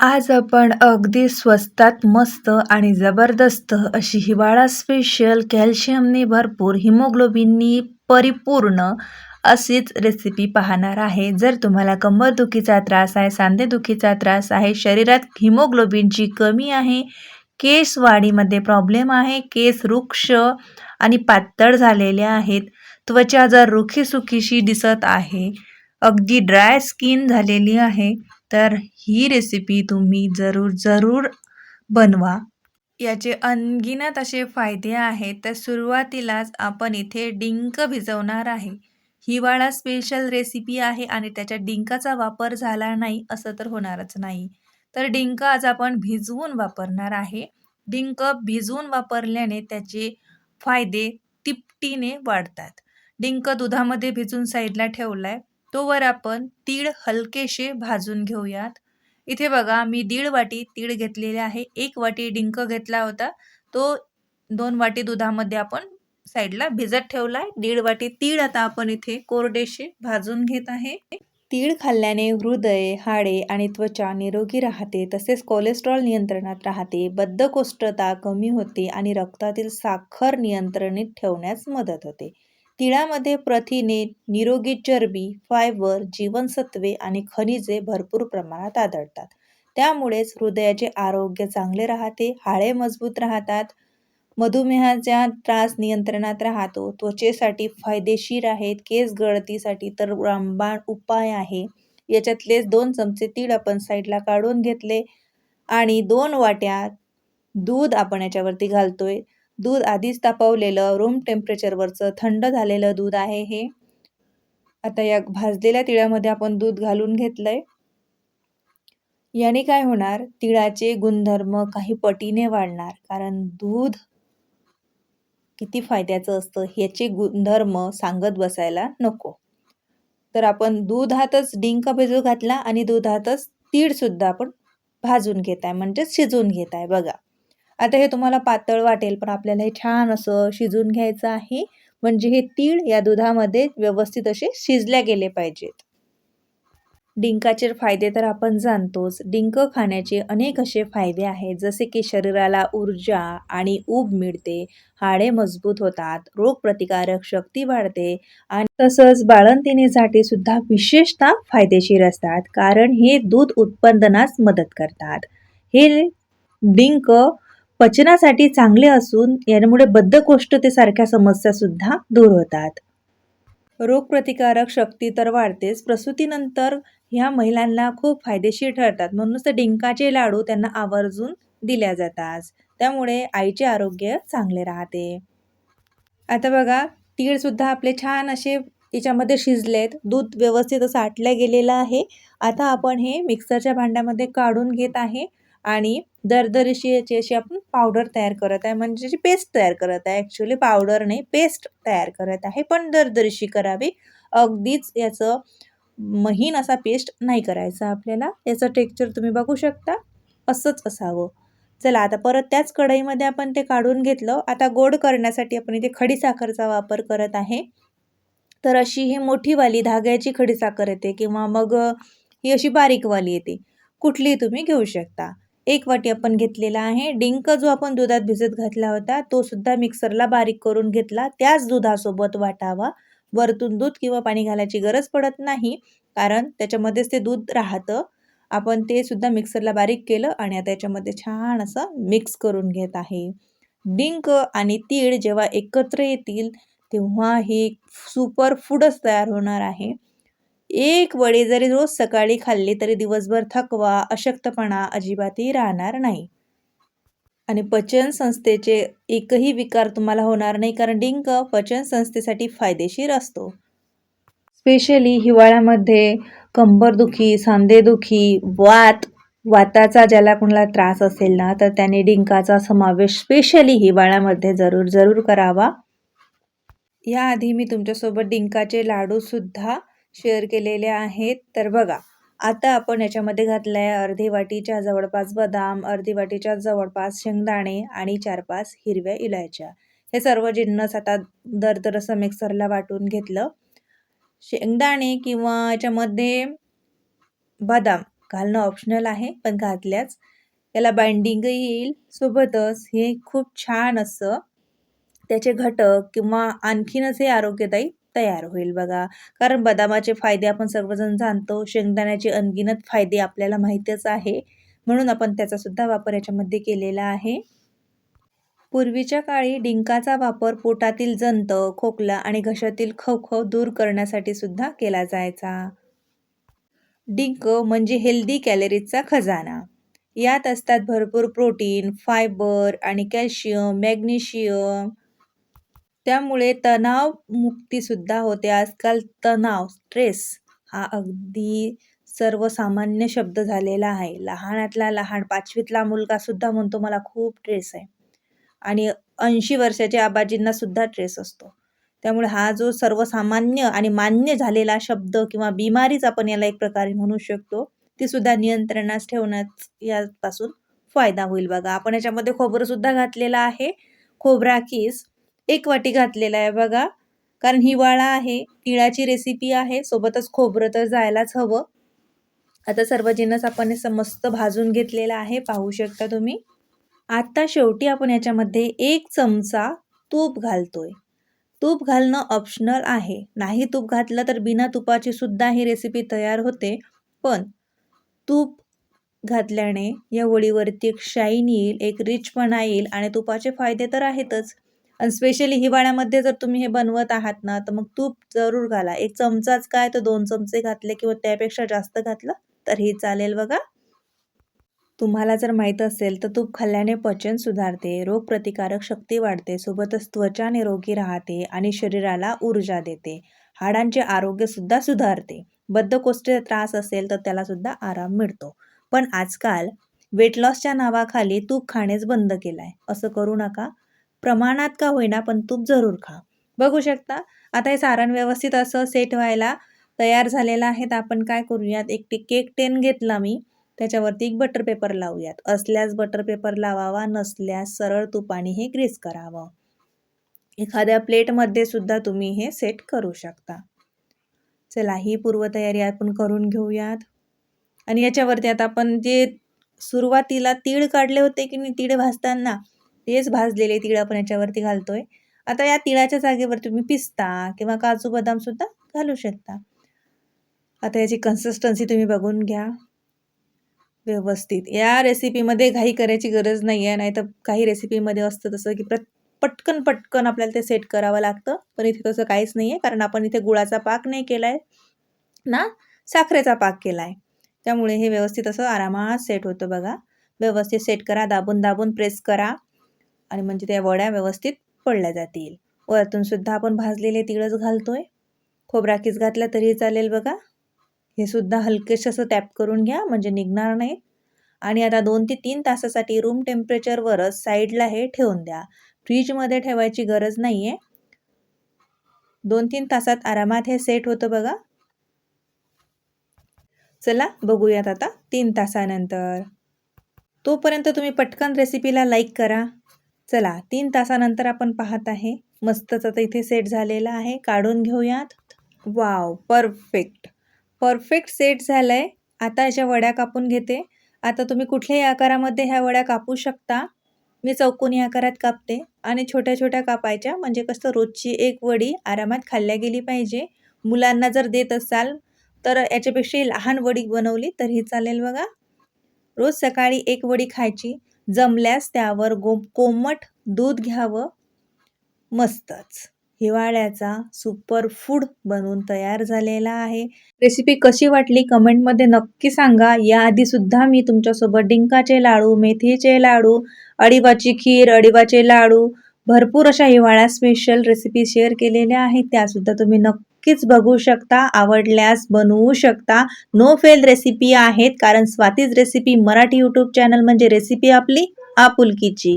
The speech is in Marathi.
आज आपण अगदी स्वस्तात मस्त आणि जबरदस्त अशी हिवाळा स्पेशल कॅल्शियमने भरपूर हिमोग्लोबिननी परिपूर्ण अशीच रेसिपी पाहणार आहे. जर तुम्हाला कंबरदुखीचा त्रास आहे सांधेदुखीचा त्रास आहे शरीरात हिमोग्लोबिनची कमी आहे केस वाढीमध्ये प्रॉब्लेम आहे केस वृक्ष आणि पातळ झालेले आहेत त्वचा जर रुखीसुखीशी दिसत आहे अगदी ड्राय स्किन झालेली आहे तर ही रेसिपी तुम्ही जरूर जरूर बनवा. याचे अनगिनत असे फायदे आहेत तर सुरुवातीलाच आपण इथे डिंक भिजवणार आहे. हिवाळा स्पेशल रेसिपी आहे आणि त्याच्या डिंकाचा वापर झाला नाही असं तर होणारच नाही. तर डिंक आज आपण भिजवून वापरणार आहे. डिंक भिजवून वापरल्याने त्याचे फायदे तिपटीने वाढतात. डिंक दुधामध्ये भिजून साईडला ठेवलाय. तोवर आपण तीळ हलकेसे भाजून घेऊयात. इथे बघा मी दीड वाटी तीळ घेतलेले आहे. एक वाटी डिंक घेतला होता. तो दोन वाटी दुधामध्ये आपण साईडला भिजत ठेवलाय. दीड वाटी तीळ आता आपण इथे कोरडेशे भाजून घेत आहे. तीळ खाल्ल्याने हृदय हाडे आणि त्वचा निरोगी राहते. तसेच कोलेस्ट्रॉल नियंत्रणात राहते. बद्धकोष्ठता कमी होते आणि रक्तातील साखर नियंत्रणीत ठेवण्यास मदत होते. तिळामध्ये प्रथिने निरोगी चरबी फायबर जीवनसत्वे आणि खनिजे भरपूर प्रमाणात आढळतात. त्यामुळेच हृदयाचे आरोग्य चांगले राहते हाडे मजबूत राहतात मधुमेहाचा त्रास नियंत्रणात राहतो त्वचेसाठी फायदेशीर आहेत केस गळतीसाठी तर रामबाण उपाय आहे. याच्यातलेच दोन चमचे तीळ आपण साईडला काढून घेतले आणि दोन वाट्या दूध आपण याच्यावरती घालतोय. दूध आधीच तापवलेलं रूम टेम्परेचरवरचं थंड झालेलं दूध आहे हे. आता या भाजलेल्या तिळामध्ये आपण दूध घालून घेतलं आहे याने काय होणार? तिळाचे गुणधर्म काही पटीने वाढणार कारण दूध किती फायद्याचं असतं ह्याचे गुणधर्म सांगत बसायला नको. तर आपण दुधातच डिंक भिजू घातला आणि दुधातच तीळसुद्धा आपण भाजून घेत आहे म्हणजेच शिजवून घेत आहे बघा. आता हे तुम्हाला पातळ वाटेल पण आपल्याला हे छान असं शिजून घ्यायचं आहे. म्हणजे हे तीळ या दुधामध्ये व्यवस्थित असे शिजल्या गेले पाहिजेत. डिंकाचे फायदे तर आपण जाणतोच. डिंक खाण्याचे अनेक असे फायदे आहेत जसे की शरीराला ऊर्जा आणि ऊब मिळते हाडे मजबूत होतात रोगप्रतिकारक शक्ती वाढते आणि तसंच बाळंतिणीसाठी सुद्धा विशेषतः फायदेशीर असतात कारण हे दूध उत्पादनास मदत करतात. हे डिंक पचनासाठी चांगले असून यामुळे बद्धकोष्ठतेसारख्या समस्या सुद्धा दूर होतात. रोगप्रतिकारक शक्ती तर वाढतेच प्रसूतीनंतर ह्या महिलांना खूप फायदेशीर ठरतात. म्हणूनच तर डिंकाचे लाडू त्यांना आवर्जून दिल्या जातात. त्यामुळे आईचे आरोग्य चांगले राहते. आता बघा तीळसुद्धा आपले छान असे याच्यामध्ये शिजलेत. दूध व्यवस्थित असं आटलं गेलेलं आहे. आता आपण हे मिक्सरच्या भांड्यामध्ये काढून घेत आहे. आणि दरदरीशी याची अशी आपण पावडर तयार करत आहे. म्हणजे जी पेस्ट तयार करत आहे. ॲक्च्युली पावडर नाही पेस्ट तयार करत आहे. पण दरदरीशी करावी. अगदीच याचं महीन असा पेस्ट नाही करायचा आपल्याला. याचं टेक्चर तुम्ही बघू शकता. असंच असावं. चला आता परत त्याच कढईमध्ये आपण ते काढून घेतलं. आता गोड करण्यासाठी आपण इथे खडीसाखरचा वापर करत आहे. तर अशी ही मोठीवाली धाग्याची खडीसाखर येते किंवा मग ही अशी बारीकवाली येते. कुठलीही तुम्ही घेऊ शकता. एक वाटी आपण घेतलेला आहे. डिंक जो आपण दुधात भिजत घातला होता तो सुद्धा मिक्सरला बारीक करून घेतला. त्याच दुधासोबत वाटावा. वरतून दूध किंवा पाणी घालायची गरज पडत नाही कारण त्याच्यामध्येच ते दूध राहतं. आपण ते सुद्धा मिक्सरला बारीक केलं आणि आता याच्यामध्ये छान असं मिक्स करून घेत आहे. डिंक आणि तीळ जेव्हा एकत्र येतील तेव्हा हे सुपर फूडच तयार होणार आहे. एक वडी जरी रोज सकाळी खाल्ली तरी दिवसभर थकवा अशक्तपणा अजिबातही राहणार नाही. आणि पचन संस्थेचे एकही विकार तुम्हाला होणार नाही कारण डिंक पचन संस्थेसाठी फायदेशीर असतो. स्पेशली हिवाळ्यामध्ये कंबरदुखी सांधेदुखी वात वाताचा ज्याला कोणाला त्रास असेल ना तर त्याने डिंकाचा समावेश स्पेशली हिवाळ्यामध्ये जरूर जरूर करावा. याआधी मी तुमच्यासोबत डिंकाचे लाडूसुद्धा शेअर केलेले आहेत. तर बघा आता आपण याच्यामध्ये घातलं आहे अर्धी वाटीच्या जवळपास बदाम अर्धी वाटीच्या जवळपास शेंगदाणे आणि चार पाच हिरव्या इलायच्या. हे सर्व जिन्नस आता दर असं मिक्सरला वाटून घेतलं. शेंगदाणे किंवा याच्यामध्ये बदाम घालणं ऑप्शनल आहे पण घातल्याच. याला बाइंडिंगही येईल. सोबतच हे खूप छान असं त्याचे घटक किंवा आणखीनच हे आरोग्यदायी तयार होईल बघा. कारण बदामाचे फायदे आपण सर्वजण जाणतो शेंगदाण्याचे अनगिनत फायदे आपल्याला माहितीच आहे. म्हणून आपण त्याचा सुद्धा वापर याच्यामध्ये केलेला आहे. पूर्वीच्या काळी डिंकाचा वापर पोटातील जंत खोकला आणि घशातील खवखव दूर करण्यासाठी सुद्धा केला जायचा. डिंक म्हणजे हेल्दी कॅलरीजचा खजाना. यात असतात भरपूर प्रोटीन फायबर आणि कॅल्शियम मॅग्नेशियम त्यामुळे तणाव मुक्तीसुद्धा होते. आजकाल तणाव स्ट्रेस हा अगदी सर्वसामान्य शब्द झालेला आहे. लहानातला लहान पाचवीतला मुलगा सुद्धा म्हणतो मला खूप ट्रेस आहे. आणि ऐंशी वर्षाच्या आबाजींना सुद्धा ट्रेस असतो. त्यामुळे हा जो सर्वसामान्य आणि मान्य झालेला शब्द किंवा बिमारीच आपण याला एक प्रकारे म्हणू शकतो ती सुद्धा नियंत्रणास ठेवण्यात यापासून फायदा होईल. बघा आपण याच्यामध्ये खोबरं सुद्धा घातलेलं आहे. खोबरा किस एक वाटी घातलेला आहे बघा. कारण हिवाळा आहे तिळाची रेसिपी आहे सोबतच खोबरं तर जायलाच हवं. आता सर्व जिन्नस आपण हे समस्त भाजून घेतलेला आहे पाहू शकता तुम्ही. आत्ता शेवटी आपण याच्यामध्ये एक चमचा तूप घालतोय. तूप घालणं ऑप्शनल आहे. नाही तूप घातलं तर बिना तुपाची सुद्धा ही रेसिपी तयार होते. पण तूप घातल्याने या वडीवरती एक शाईन येईल एक रिचपणा येईल आणि तुपाचे फायदे तर आहेतच. आणि स्पेशली हिवाळ्यामध्ये जर तुम्ही हे बनवत आहात ना तर मग तूप जरूर घाला. एक चमचाच काय तर दोन चमचे घातले किंवा त्यापेक्षा जास्त घातलं तर हे चालेल बघा. तुम्हाला जर माहीत असेल तर तूप खाल्ल्याने पचन सुधारते रोगप्रतिकारक शक्ती वाढते सोबतच त्वचा निरोगी राहते आणि शरीराला ऊर्जा देते. हाडांचे आरोग्यसुद्धा सुधारते. बद्धकोष्ठीचा त्रास असेल तर त्यालासुद्धा आराम मिळतो. पण आजकाल वेट लॉसच्या नावाखाली तूप खाणेच बंद केलं आहे असं करू नका. प्रमाणात का होईना पण तूप जरूर खा. बघू शकता आता हे सारण व्यवस्थित असं सेट व्हायला तयार झालेलं आहे तर आपण काय करूयात? एक केक टेन घेतला मी त्याच्यावरती एक बटर पेपर लावूयात. असल्यास बटर पेपर लावावा नसल्यास सरळ तुपाने हे ग्रीस करावं. एखाद्या प्लेटमध्ये सुद्धा तुम्ही हे सेट करू शकता. चला ही पूर्वतयारी आपण करून घेऊयात. आणि याच्यावरती आता आपण जे सुरुवातीला तीळ काढले होते की नाही तीळ भाजताना तेच भाजलेले तीळ आपण याच्यावरती घालतोय. आता या तिळाच्या जागेवर तुम्ही पिस्ता किंवा काजू बदाम सुद्धा घालू शकता. आता याची कन्सिस्टन्सी तुम्ही बघून घ्या. व्यवस्थित. या रेसिपीमध्ये घाई करायची गरज नाही आहे नाही तर काही रेसिपीमध्ये असतं तसं की प्रत पटकन पटकन आपल्याला ते सेट करावं लागतं. पण इथे तसं काहीच नाही आहे कारण आपण इथे गुळाचा पाक नाही केला आहे ना साखरेचा पाक केला आहे त्यामुळे हे व्यवस्थित असं आरामात सेट होतं बघा. व्यवस्थित सेट करा दाबून दाबून प्रेस करा. आणि म्हणजे त्या वड्या व्यवस्थित पडल्या जातील. वरतून सुद्धा आपण भाजलेले तिळच घालतोय. खोबराकीच किस घातला तरी चालेल बघा. हे सुद्धा हलकेच असं टॅप करून घ्या म्हणजे निघणार नाही आणि आता दोन ते तीन तासासाठी रूम टेम्परेचरवरच साईडला हे ठेवून द्या. फ्रीजमध्ये ठेवायची गरज नाही आहे दोन तीन तासात आरामात हे सेट होतं बघा. चला बघूयात आता तीन तासानंतर. तोपर्यंत तुम्ही पटकन रेसिपीला लाईक करा. चला तीन तासानंतर आपण पाहत आहे. मस्तच आता इथे सेट झालेला आहे. काढून घेऊयात. वाव परफेक्ट परफेक्ट सेट झालं आहे आता याच्या वड्या कापून घेते. आता तुम्ही कुठल्याही आकारामध्ये ह्या वड्या कापू शकता. मी चौकोनी आकारात कापते. आणि छोट्या छोट्या कापायच्या. म्हणजे कसं रोजची एक वडी आरामात खाल्ल्या गेली पाहिजे. मुलांना जर देत असाल तर याच्यापेक्षाही लहान वडी बनवली तरीही चालेल बघा. रोज सकाळी एक वडी खायची. जमल्यास त्यावर गो कोमट दूध घ्यावं. मस्तच. हिवाळ्याचा सुपर फूड बनवून तयार झालेला आहे. रेसिपी कशी वाटली कमेंटमध्ये नक्की सांगा. याआधीसुद्धा मी तुमच्यासोबत डिंकाचे लाडू मेथीचे लाडू अडिबाची खीर अडिबाचे लाडू भरपूर अशा हिवाळ्या स्पेशल रेसिपी शेअर केलेल्या आहेत. त्यासुद्धा तुम्ही नक्कीच बघू शकता आवडल्यास बनवू शकता. नो फेल रेसिपी आहेत कारण Swati's recipe Marathi YouTube channel म्हणजे रेसिपी आपली आपुलकीची.